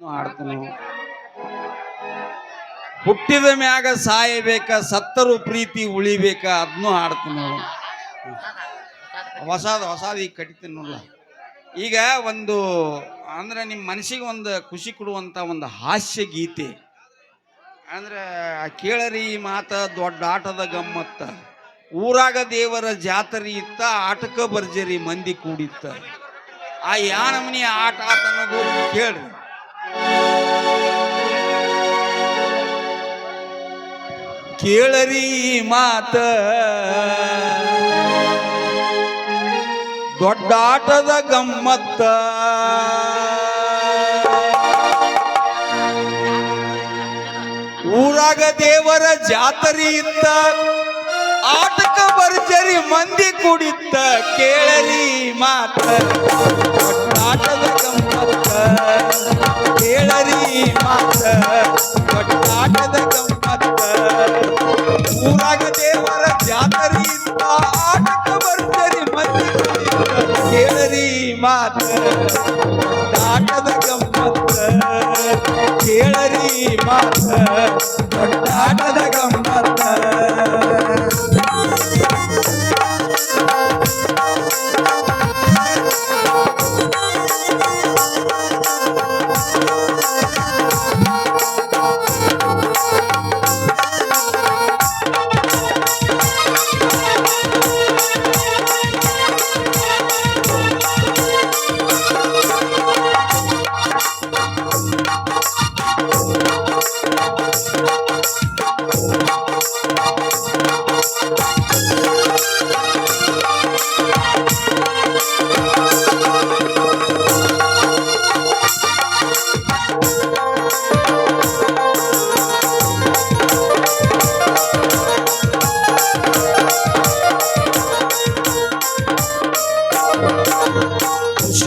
ಆಡ್ತನು ಹುಟ್ಟಿದ ಮ್ಯಾಗ ಸಾಯಬೇಕ, ಸತ್ತರು ಪ್ರೀತಿ ಉಳಿಬೇಕ ಅದನ್ನು ಹಾಡ್ತನು ಹೊಸಾದ ಹೊಸಾದ ಈಗ ಕಟಿತೀನಿ ನೋಡ್ಲ. ಈಗ ಒಂದು, ಅಂದ್ರೆ ನಿಮ್ಮ ಮನಸ್ಸಿಗೆ ಒಂದು ಖುಷಿ ಕೊಡುವಂತ ಒಂದು ಹಾಸ್ಯ ಗೀತೆ. ಅಂದ್ರೆ ಕೇಳರಿ ಈ ಮಾತ, ದೊಡ್ಡ ಆಟದ ಗಮ್ಮತ್ತ. ಊರಾಗ ದೇವರ ಜಾತ್ರೆ ಇತ್ತ ಆಟಕ ಬರ್ಜರಿ ಮಂದಿ ಕೂಡಿತ್ತ. ಆ ಯಾನಮನಿ ಆಟ ಆತನದು ಕೇಳ್ರಿ. ಕೇಳರಿ ಮಾತ. ದೊಡ್ಡ ಆಟದ ಗಮ್ಮತ್ತ. ಊರಾಗ ದೇವರ ಜಾತರಿ ಇತ್ತ. ಆಟಕ ಬರ್ಜರಿ ಮಂದಿ ಕುಡಿತ್ತ. ಕೇಳರಿ ಮಾತ. ದೊಡ್ಡ ಮಾತ ದೊಡ್ಡ ಆಟದ ಗಮ್ಮತ್ತ ಕೇಳರಿ ಮಾತ ದೊಡ್ಡ ಆಟದ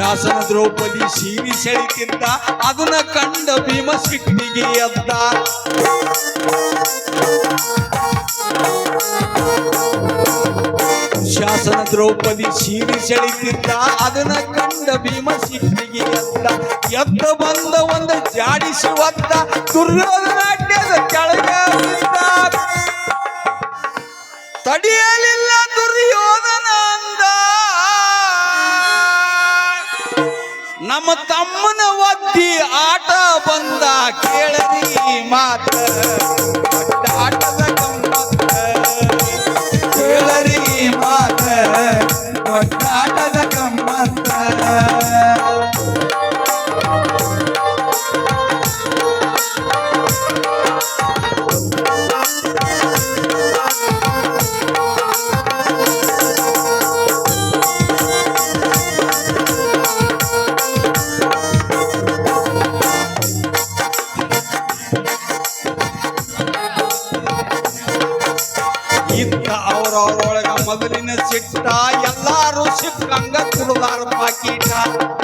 ಶಾಸನ ದ್ರೌಪದಿ ಸೀರಿ ಸೆಳಿತಿದ್ದ, ಅದನ್ನ ಕಂಡ ಭೀಮ ಸಿಟ್ಟಿಗೆ ಎದ್ದ. ಶಾಸನ ದ್ರೌಪದಿ ಸೀರಿ ಸೆಳಿತಿದ್ದ, ಅದನ್ನ ಕಂಡ ಭೀಮ ಸಿಟ್ಟಿಗೆ ಎದ್ದ. ಎದ್ದ ಬಂದ ಒಂದು ಜಾಡಿಸಿ ದುರ್ಯೋಧನ ತಮ್ಮನ ಆಟ ಬಂದ ಕೇಳರಿ ಮಾತ. Bye.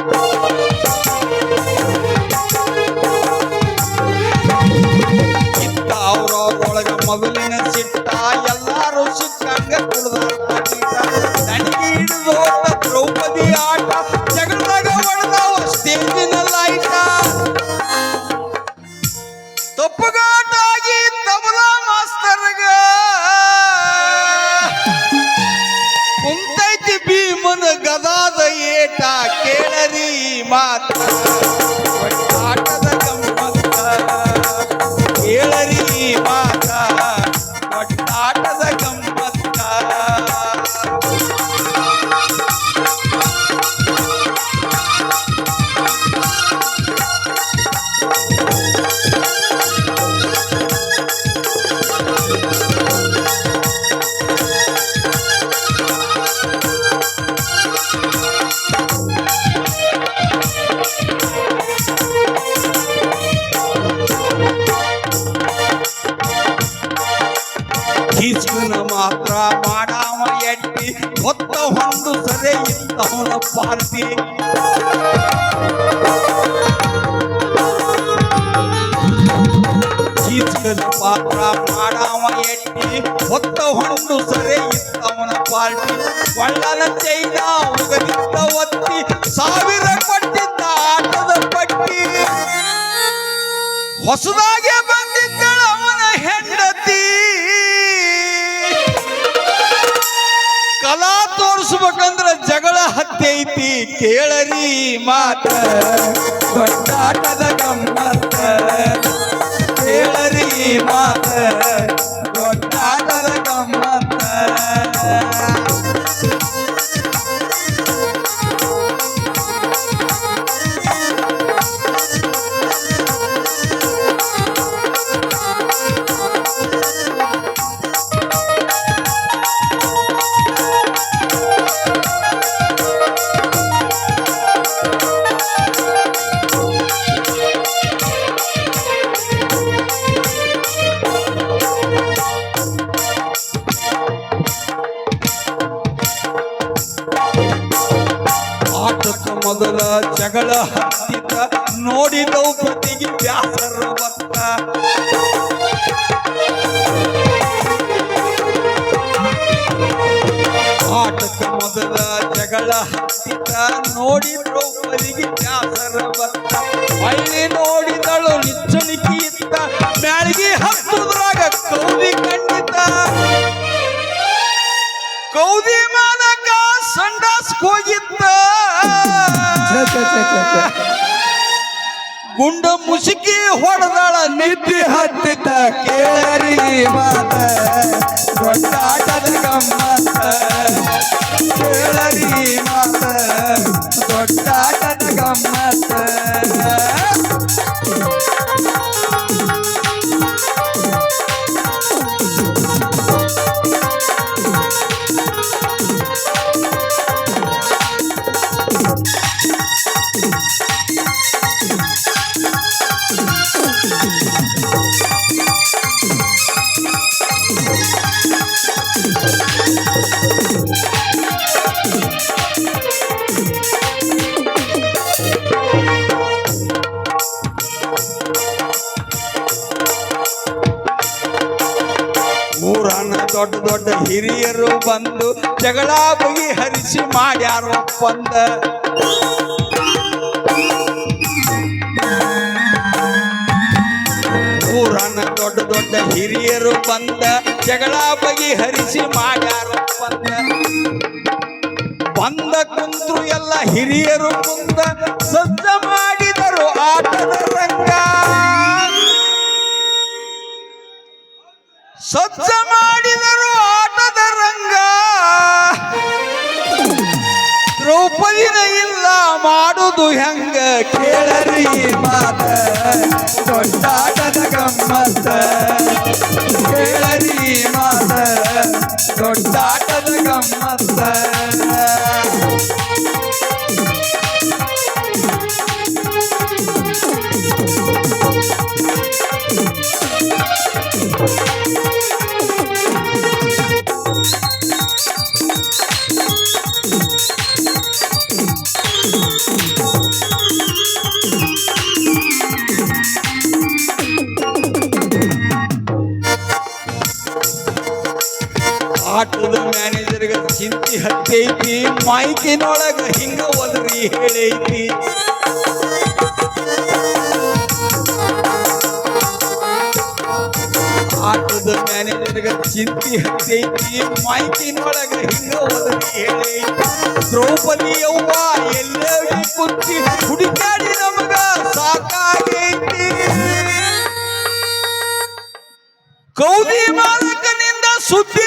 ಮಾಡಾವ ಎಟ್ಟಿ ಹೊತ್ತ ಒಂದು ಸರೆ ಇದ್ದವನ ಪಾರ್ತಿ ಕೀಚಕನ ಪಾತ್ರ ಮಾಡಾವ ಎಟ್ಟಿ ಹೊತ್ತ ಒಂದು ಸರೆ ಇದ್ದವನ ಪಾರ್ಟಿ. ಒಳ್ಳನ ಚೈನ ಒತ್ತಿ ಸಾವಿರ ಕೊಟ್ಟಿದ್ದ ಆಟದ ಪಟ್ಟಿ. ಹೊಸದಾಗೆ ಕಲಾ ಜಗಳ ಜಗಳ ಹತ್ತೈತಿ ಕೇಳರಿ ಮಾತ. ದೊಡ್ಡಾಟದ ಗಮ್ಮತ್ತ ಕೇಳರಿ ಮಾತ. ಜಗಳ ಹತ್ತಿತ ನೋಡಿ ದ್ರೌಪದಿಗೆ ವ್ಯಾಸರ ಭಕ್ತ ಆಟಕ ಮೊದಲ ಜಗಳ ಹತ್ತಿತ ನೋಡಿ ದ್ರೌಪದಿಗೆ ವ್ಯಾಸರ ಭಕ್ತ ಅಲ್ಲಿ ನೋಡಿದಳು ಗುಂಡ ಮುಸುಕಿ ಹೊಡೆದಾಳ ನಿದ್ದೆ ಹತ್ತಿತ ಕೇಳರಿ ಮಾತ. ದೊಡ್ಡಾಟದ ಗಮ್ಮತ್ತ. ಕೇಳರಿ ಮಾತ. ದೊಡ್ಡಾಟದ ಗಮ್ಮತ್ತ. ದೊಡ್ಡ ದೊಡ್ಡ ಹಿರಿಯರು ಬಂದು ಜಗಳ ಬಗೆಹರಿಸಿ ಮಾಡ್ಯಾರ ಒಪ್ಪಂದ ಊರನ್ನ ದೊಡ್ಡ ದೊಡ್ಡ ಹಿರಿಯರು ಬಂದ ಜಗಳ ಬಗೆಹರಿಸಿ ಮಾಡ್ಯಾರ ಒಪ್ಪಂದ ಬಂದ ಕುಂತು ಎಲ್ಲ ಹಿರಿಯರು ಮುಂದ ಸಜ್ಜ ಮಾಡಿದರು ಆಟದ ರಂಗ. ಸಜ್ಜ ಮಾಡಿದರು ಆಟದ ರಂಗ. ದ್ರೌಪದಿನ ಇಲ್ಲ, ಮಾಡುದು ಹೆಂಗ ಕೇಳರಿ ಮಾತ. ದೊಡ್ಡಾಟದ ಗಮ್ಮತ್ತ. ಕೇಳರಿ ಮಾತ. ದೊಡ್ಡಾಟದ ಗಮ್ಮತ್ತ. ಮೈಕಿನೊಳಗ ಹಿಂಗ ಒದ್ರಿ ಹೇಳೈತಿ ಆಟದ ಮ್ಯಾನೇಜರ್ಗೆ ಚಿಂತಿ ಹತ್ತೈತಿ ಮಾಹಿತಿನೊಳಗ ಹಿಂಗ ಒದ್ರಿ ಹೇಳೈತಿ ದ್ರೌಪದಿ ಯವ್ವ ಎಲ್ಲೆಲ್ಲಿ ಕುಂತಿ ಹುಡುಕಾಡಿ ನಮಗ ಸಾಕಾಗೈತಿ. ಕೌದಿ ಮಾಲಕನಿಂದ ಸುದ್ದಿ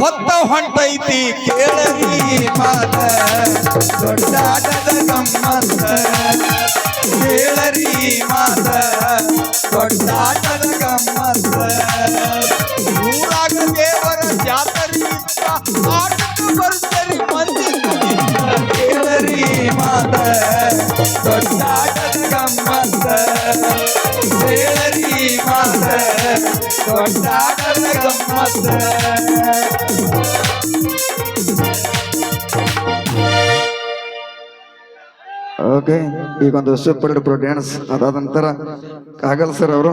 ಹೊತ್ತ ಹೊಂಟೈತಿ ಕೇಳರಿ ಮಾತ. ದೊಡ್ಡಾಟದ ಗಮ್ಮತ್ತ. ಕೇಳರಿ ಮಾತ. ದೊಡ್ಡಾಟದ ಗಮ್ಮತ್ತ. ಊರಾಗ ದೇವರ ಜಾತರಿ ಇತ್ತ ಆಟಕ್ಕೆ ಬರ್ತರಿ ಮಂದಿ. ಕುಣಿತ. ಕೇಳರಿ ಮಾತ. ದೊಡ್ಡಾಟದ ಗಮ್ಮತ್ತ. ಕೇಳರಿ ಮಾತ. ದೊಡ್ಡಾಟದ ಗಮ್ಮತ್ತ. ಓಕೆ ಈಗೊಂದು ಸೂಪರ್ ಡೂಪರ್ ಡ್ಯಾನ್ಸ್ ಅದಾದ ನಂತರ ಕಾಗಲ್ ಸರ್ ಅವರು,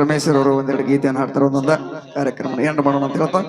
ರಮೇಶ್ ಸರ್ ಅವರು ಒಂದೆರಡು ಗೀತೆಯನ್ನು ಹಾಡ್ತಾರೆ ಒಂದೊಂದ ಕಾರ್ಯಕ್ರಮ ಎಂಡ್ ಮಾಡೋಣ ಅಂತ ಹೇಳ್ತಾ?